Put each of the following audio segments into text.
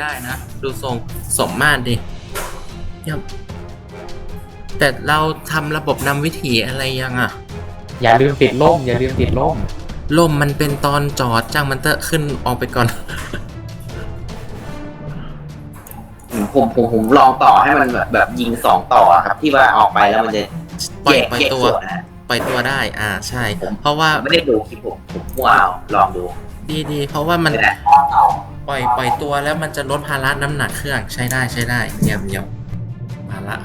ได้นะ ดูทรงสมมาตรดิเยี่ยมแต่เราทำระบบนำวิถีอะไรยังอะอย่าลืมติดล่ม อย่าลืมติดล่มลมมันเป็นตอนจอดจ้างมันเตอะขึ้นออกไปก่อน ผมผมผมลองต่อให้มันแบบแบบยิงสองต่อครับ ที่ว่าออกไปแล้วมันจะปล่อยแยกปล่อยแยกตัว ส่วนนะปล่อยตัวได้ อ่าใช่ เพราะว่าผมไม่ได้ดูคลิปผมผมมั่วเอาลองดูดีดีเพราะว่ามันนี่แหละ ปล่อยปล่อยตัวแล้วมันจะลดภาระน้ำหนักเครื่องใช้ได้ใช้ได้เยี่ยมเยี่ยมมาละ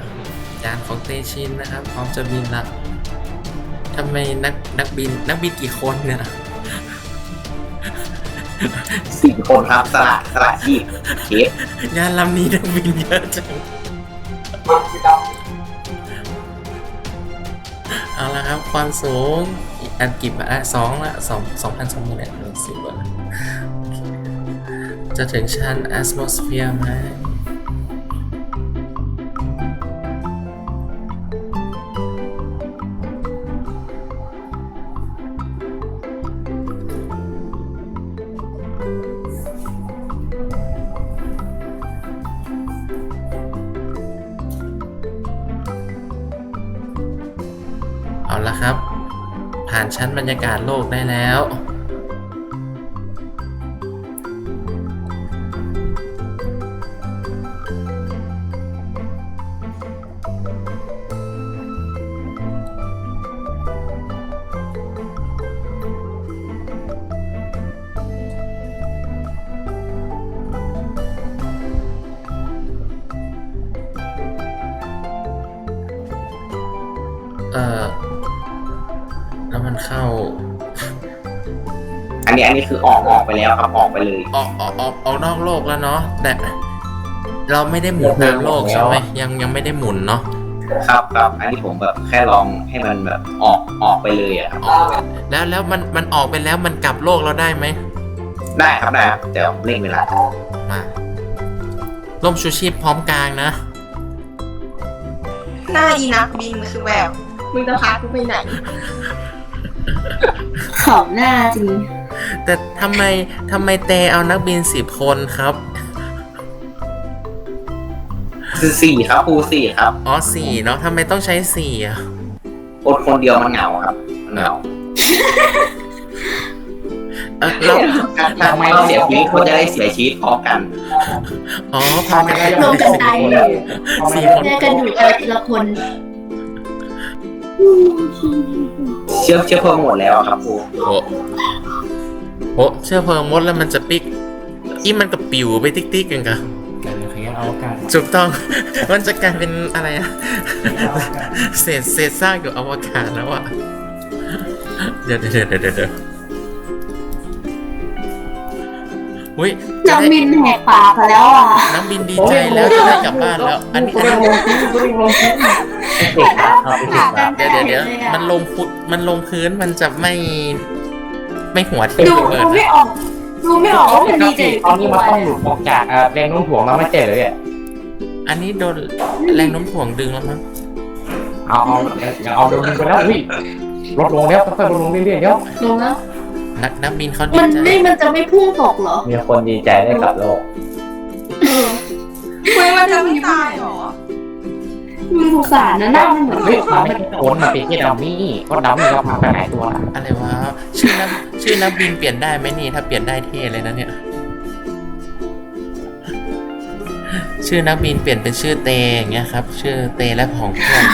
ยานของเตชินนะครับพร้อมจะบินละทำไมนักนักบินนักบินกี่คนเนี่ยสี่คนครับสละสละชีพเชฟยานลำนี้นักบินเยอะจังเอาละครับความสูงอีกอันกี่บาทสองละสองสองพันสองหมื่นเนี่ยสิบบาท จะถึงชั้น atmosphere ไหมเอาละครับ ผ่านชั้นบรรยากาศโลกได้แล้ว เข้า อันนี้อันนี้คือออกออกไปแล้วครับออกไปเลย ออกออกออกออกนอกโลกแล้วเนาะแต่เราไม่ได้หมุนตามโลกใช่ไหมยังยังไม่ได้หมุนเนาะครับครับอันนี้ผมแบบแค่ลองให้มันแบบออกออกไปเลยอะครับออกแล้วแล้วมันมันออกไปแล้วมันกลับโลกเราได้ไหมได้ครับได้ครับแต่เร่งเวลามาร่มชูชีพพร้อมกลางนะ หน้าอีนักบินคือแบบมึงจะพากูไปไหน ขำหน้าจริง แต่ทำไมทำไมเตเอานักบินสิบคนครับ คือสี่ครับครูสี่ครับอ๋อสี่เนาะทำไมต้องใช้สี่อะคนคนเดียวมันเหงาครับมันเหงาเออเราถ้าไม่เสียชีวิตเขาจะได้เสียชีวิตพร้อมกันอ๋อพากันได้รวมกันตายเลยสี่คน แยกกันอยู่เออทีละคน เชื่อเชื่อเพิ่มหมดแล้วครับครูโอ้โหเชื่อเพลิงมดแล้วมันจะปิกอีมันกับปิวไปติ๊กติ๊กกันกะแต่เดี๋ยวขยันเอากันถูกต้อง มันจะกลายเป็นอะไรอะเศษเศษซากอยู่อวกาศแล้วอะเดี๋ยวเดี๋ยวเดี๋ยวเดี๋ยว เดี๋ยวอุ้ยจะน้องได้บินแหกปากไปแล้วอะน้ำบินดีใจแล้วจะได้กลับบ้านแล้ว อันนี้อันนี้เด็กครับเอาไปเด็กครับเดี๋ยวเดี๋ยวเดี๋ยวมันลงพุมันลงพื้นมันจะไม่ ไม่หัวทิ่มดูระเบิดูดไม่นะออก ดูไม่ออกว่ามันดีใจตอนนี้มันต้องหลุดออกจากเอ่อแรงโน้มถ่วงแล้วไม่เจ็บเลยเนี่ยอันนี้โดนแรงโน้มถ่วงดึงแล้วมั้งเอาเอาอย่าเอาลงไปแล้วอุ้ยลดลงแล้วค่อยๆลดลงเรื่อยๆเดี๋ยวลงแล้ว นักนักบินเขาดีมันใจไม่มันจะไม่พุ่งตกเหรอมีคนดีใจได้กลับโลกเออเฮ้ยมันจะไม่ตายเหรอมันสงสารนะหน้ามันเหมือนเฮ้ยมันไม่โอนมาเป็นที่ดัมมี่ก็ดัมมี่เราพาไปไหนตัวล่ะอะไรวะชื่อนักชื่อนักบินเปลี่ยนได้ไหมนี่ถ้าเปลี่ยนได้เท่เลยนะเนี่ย ชื่อนักบินเปลี่ยนเป็นชื่อเตอย่างเงี้ยครับ ชื่อเตและของเพื่อน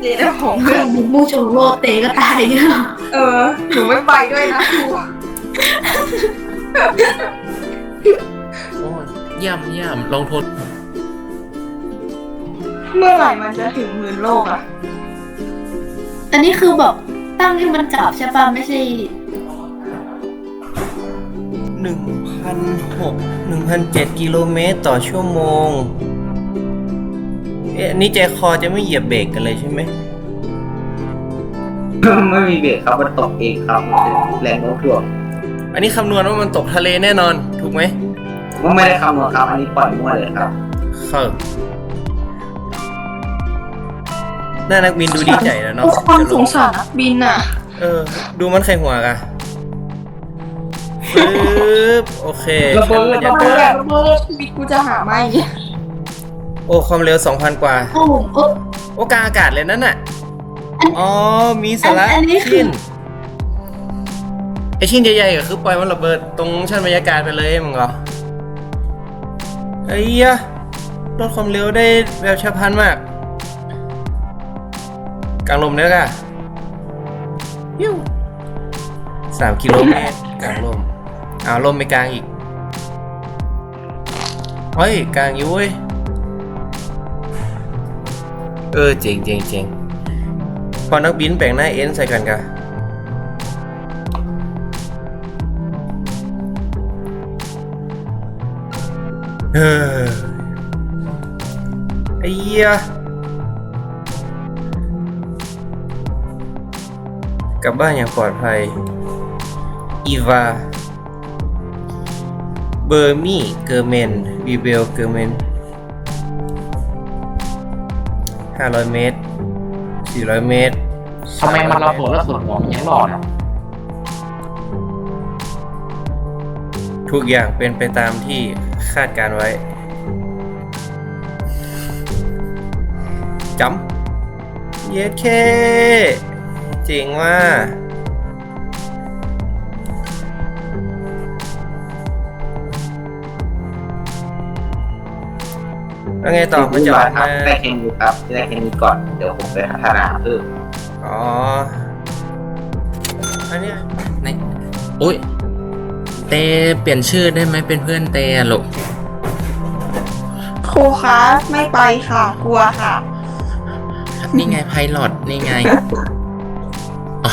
เดี๋ยวผมเครื่องบินมุ่งชนโลกเตะก็ตายเนี่ย เออ หนูไม่ไปด้วยนะครูโอ้ยเยี่ยมเยี่ยมลงทุนเมื่อไหร่มันจะถึงพื้นโลกอะอันนี้คือแบบตั้งให้มันกลับใช่ป่ะไม่ใช่ หนึ่งพันหกหนึ่งพันเจ็ดกิโลเมตรต่อชั่วโมง เอ๊ะอันนี่ใจคอจะไม่เหยียบเบรกกันเลยใช่ไหม ไม่มีเบรกครับมันตกเองครับมันเป็นแรงโน้มถ่วงอันนี้คำนวณว่ามันตกทะเลแน่นอน ถูกไหมผมไม่ได้คำนวณครับอันนี้ปล่อยมั่วเลยครับครับหน้านักบินดูดีใจแล้วเนาะความจะสลงสารนักบินอะเออ ดูมันไข่หัวกะปึ๊บโอเคระเบิดบรรยามันกาแบศบชีวิตกูจะหาไม่โอ้ความเร็ว2,000กว่า โอ้โหโอ้โอ้กลางอากาศเลยนั่นน่ะ อันอ๋อ มีสาระอันอันนี้คือ ชิ้นไอชิ้นใหญ่ๆก็คือปล่อยมันระเบิดตรงชั้นบรรยากาศไปเลยมึงเหรอไอ้ยะลดความเร็วได้แบบฉับพลันมากกลางลมเด้อกะยิวสามกิโลเมตรกลางลมอ้าวลมไม่กลางอีกเฮ้ยกลางอยู่เว้ยเออเจ๋งเจ๋งเจ๋งพ อนักบินแปลงหน้าเอ็นใส่กันกะเออไอ้เหี้ยกลับบ้านอย่างปลอดภัย อีวา เบอร์มี่ เกอร์เมนบีเบล เกอร์เมน 500 เมตร 400 เมตรทำไมมันระเบิดแล้วส่วนหัวมันยังรอดอะทุกอย่างเป็นไปตามที่คาดการไว้จำเยสเคเจ๋งว่า แล้วไงต่อมันจะออกครัมาบได้แค่นี้ครับได้แค่นี้ก่อนเดี๋ยวผมไปพัฒนาเพิ่มอ๋ออันเนี้ยในอุ้ยเตเปลี่ยนชื่อได้ไหมเป็นเพื่อนเตอะลูกครูคะไม่ไปค่ะกลัวค่ะนี่ไงไพลอตนี่ไงอ๋อ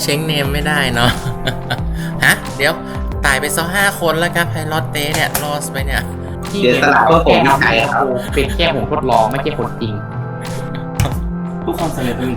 เช็งเนมไม่ได้เนาะฮะเดี๋ยวตายไปซะห้าคนแล้วครับไพลอตเตเนี่ยลอสไปเนี่ย ที่เก็บก็แค่ทำให้กูเป็นแค่ผมทดลองไม่ใช่คนจริง ทุกความสำเร็จเป็น